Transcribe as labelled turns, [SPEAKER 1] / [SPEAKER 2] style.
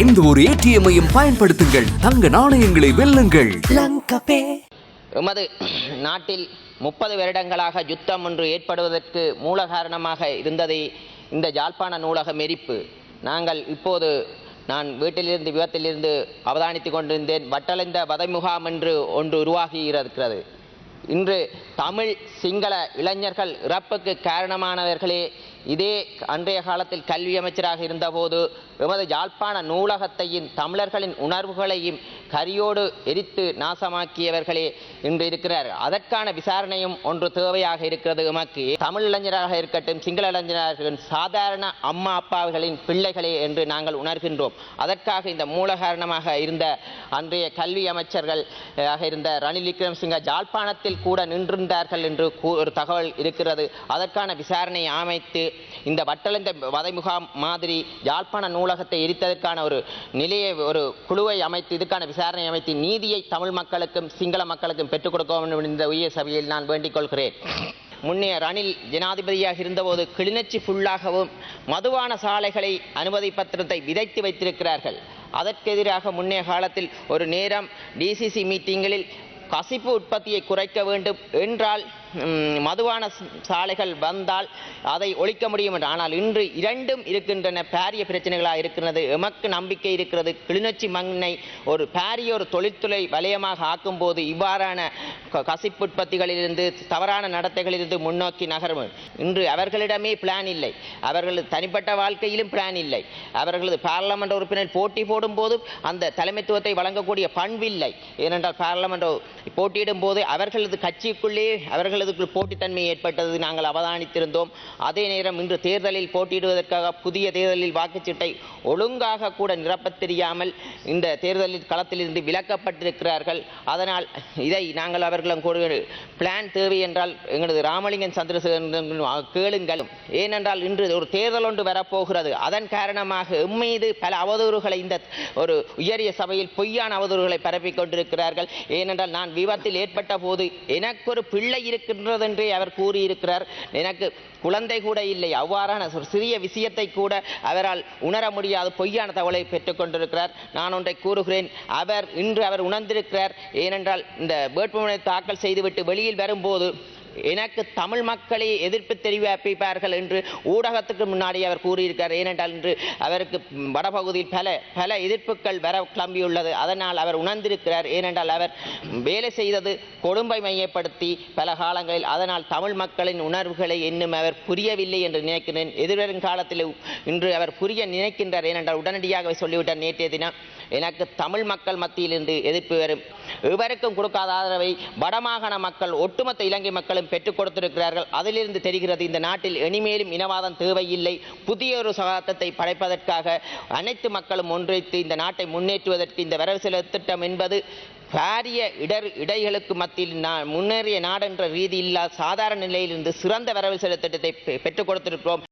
[SPEAKER 1] எந்த ஒரு ஏடிஎம்மையும் பயன்படுத்துங்கள். தங்க நாணயங்களை வெல்லுங்கள்.
[SPEAKER 2] எமது நாட்டில் முப்பது வருடங்களாக யுத்தம் ஒன்று ஏற்படுவதற்கு மூல காரணமாக இருந்தது இந்த யாழ்ப்பாண நூலகம் எரிப்பு. நாங்கள் இப்போது நான் வீட்டிலிருந்து விபத்திலிருந்து அவதானித்துக் கொண்டிருந்தேன். வட்டளைந்த வதை முகாம் என்று ஒன்று உருவாகி இருக்கிறது இன்று தமிழ் சிங்கள இளைஞர்கள் இறப்புக்கு காரணமானவர்களே இதே அன்றைய காலத்தில் கல்வி அமைச்சராக இருந்தபோது எமது யாழ்ப்பாண நூலகத்தையும் தமிழர்களின் உணர்வுகளையும் கரியோடு எரித்து நாசமாக்கியவர்களே இன்று இருக்கிறார் அதற்கான விசாரணையும் ஒன்று தேவையாக இருக்கிறது எமக்கு. தமிழ் இளைஞராக இருக்கட்டும் சிங்கள இளைஞராக இருக்கட்டும் சாதாரண அம்மா அப்பாவுகளின் பிள்ளைகளே என்று நாங்கள் உணர்கின்றோம். அதற்காக இந்த மூல காரணமாக இருந்த அன்றைய கல்வி அமைச்சர்கள் ஆக இருந்த ரணில் விக்ரம்சிங்க ஜாழ்ப்பாணத்தில் கூட நின்றிருந்தார்கள் என்று கூ- ஒரு தகவல் இருக்கிறது. அதற்கான விசாரணையை அமைத்து இந்த வட்டளந்த வதை முகாம் மாதிரி யாழ்ப்பாண நூலகத்தை எரித்ததற்கான ஒரு நிலையை ஒரு குழுவை அமைத்து இதுக்கான விசாரணை அமைத்து நீதியை தமிழ் மக்களுக்கும் சிங்கள மக்களுக்கும் பெற்றுக் கொடுக்க வேண்டும் இந்த உயர் சபையில் நான் வேண்டிக் கொள்கிறேன். முன்னே ரணில் ஜனாதிபதியாக இருந்தபோது கிளிநொச்சி ஃபுல்லாகவும் மதுவான சாலைகளை அனுமதி பத்திரத்தை விதைத்து வைத்திருக்கிறார்கள். அதற்கெதிராக முன்னே முன்னைய காலத்தில் ஒரு நேரம் டிசிசி மீட்டிங்களில் கசிப்பு உற்பத்தியை குறைக்க வேண்டும் என்றால் மதுவான சாலைகள் வந்தால் அதை ஒழிக்க முடியும் என்று. ஆனால் இன்று இரண்டும் இருக்கின்றன. பாரிய பிரச்சனைகளாக இருக்கிறது. எமக்கு நம்பிக்கை இருக்கிறது. கிளிநொச்சி மண்ணை ஒரு பாரிய ஒரு தொழில்துறை வலயமாக ஆக்கும்போது இவ்வாறான க- கசிப்பு உற்பத்திகளிலிருந்து தவறான நடத்தைகளிலிருந்து முன்னோக்கி நகரும். இன்று அவர்களிடமே பிளான் இல்லை. அவர்களது தனிப்பட்ட வாழ்க்கையிலும் பிளான் இல்லை. அவர்களது பாராளுமன்ற உறுப்பினர் போட்டி போடும்போது அந்த தலைமைத்துவத்தை வழங்கக்கூடிய பண்பில்லை. ஏனென்றால் பாராளுமன்ற போட்டியிடும் போது அவர்களது கட்சிக்குள்ளே அவர்களதுக்குள் போட்டித்தன்மை ஏற்பட்டது. நாங்கள் அவதானித்திருந்தோம். அதே நேரம் இன்று தேர்தலில் போட்டியிடுவதற்காக புதிய தேர்தலில் வாக்குச்சீட்டை ஒழுங்காக கூட நிரப்பத் தெரியாமல் இந்த தேர்தலில் களத்திலிருந்து விலக்கப்பட்டிருக்கிறார்கள். அதனால் இதை நாங்கள் அவர்களும் கூட பிளான் தேவை என்றால் எங்களது ராமலிங்கன் சந்திரசேகரன் கேளுங்கள். ஏனென்றால் இன்று ஒரு தேர்தல் ஒன்று வரப்போகிறது. அதன் காரணமாக எம்மீது பல அவதூறுகளை இந்த ஒரு உயரிய சபையில் பொய்யான அவதூறுகளை பரப்பிக் கொண்டிருக்கிறார்கள். ஏனென்றால் நான் விபத்தில் ஏற்பட்ட போது எனக்கு ஒரு பிள்ளை இருக்க இருக்கின்றதென்றே அவர் கூறியிருக்கிறார். எனக்கு குழந்தை கூட இல்லை. அவ்வாறான ஒரு சிறிய விஷயத்தை கூட அவரால் உணர முடியாத. பொய்யான தகவலை பெற்றுக்கொண்டிருக்கிறார் நான் ஒன்றை கூறுகிறேன். அவர் இன்று அவர் உணர்ந்திருக்கிறார். ஏனென்றால் இந்த வேட்புமனை தாக்கல் செய்துவிட்டு வெளியில் வரும்போது எனக்கு தமிழ் மக்களே எதிர்ப்பு தெரிவிப்பார்கள் என்று ஊடகத்துக்கு முன்னாடி அவர் கூறியிருக்கார். ஏனென்றால் இன்று அவருக்கு வடபகுதியில் பல பல எதிர்ப்புகள் வர கிளம்பியுள்ளது. அதனால் அவர் உணர்ந்திருக்கிறார். ஏனென்றால் அவர் வேலை செய்தது கொடும்பை மையப்படுத்தி பல காலங்களில். அதனால் தமிழ் மக்களின் உணர்வுகளை இன்னும் அவர் புரியவில்லை என்று நினைக்கிறேன். எதிர்வரும் காலத்தில் இன்று அவர் புரிய நினைக்கின்றார். ஏனென்றால் உடனடியாக சொல்லிவிட்டார் நேற்றைய தினம் எனக்கு தமிழ் மக்கள் மத்தியில் இருந்து எதிர்ப்பு வரும். இவருக்கும் கொடுக்காத ஆதரவை வடமாகாண மக்கள் ஒட்டுமொத்த இலங்கை மக்களும் பெற்றுக் கொடுத்திருக்கிறார்கள். அதிலிருந்து தெரிகிறது இந்த நாட்டில் இனிமேலும் இனவாதம் தேவையில்லை. புதிய ஒரு சகாப்தத்தை படைப்பதற்காக அனைத்து மக்களும் ஒன்றித்து இந்த நாட்டை முன்னேற்றுவதற்கு இந்த வரவு செலவு திட்டம் என்பது பாரிய இடர் இடைகளுக்கு மத்தியில் நா- முன்னேறிய நாடென்ற ரீதியில்லா சாதாரண நிலையிலிருந்து சிறந்த வரவு செலவு திட்டத்தை பெ- பெற்றுக் கொடுத்திருக்கிறோம்.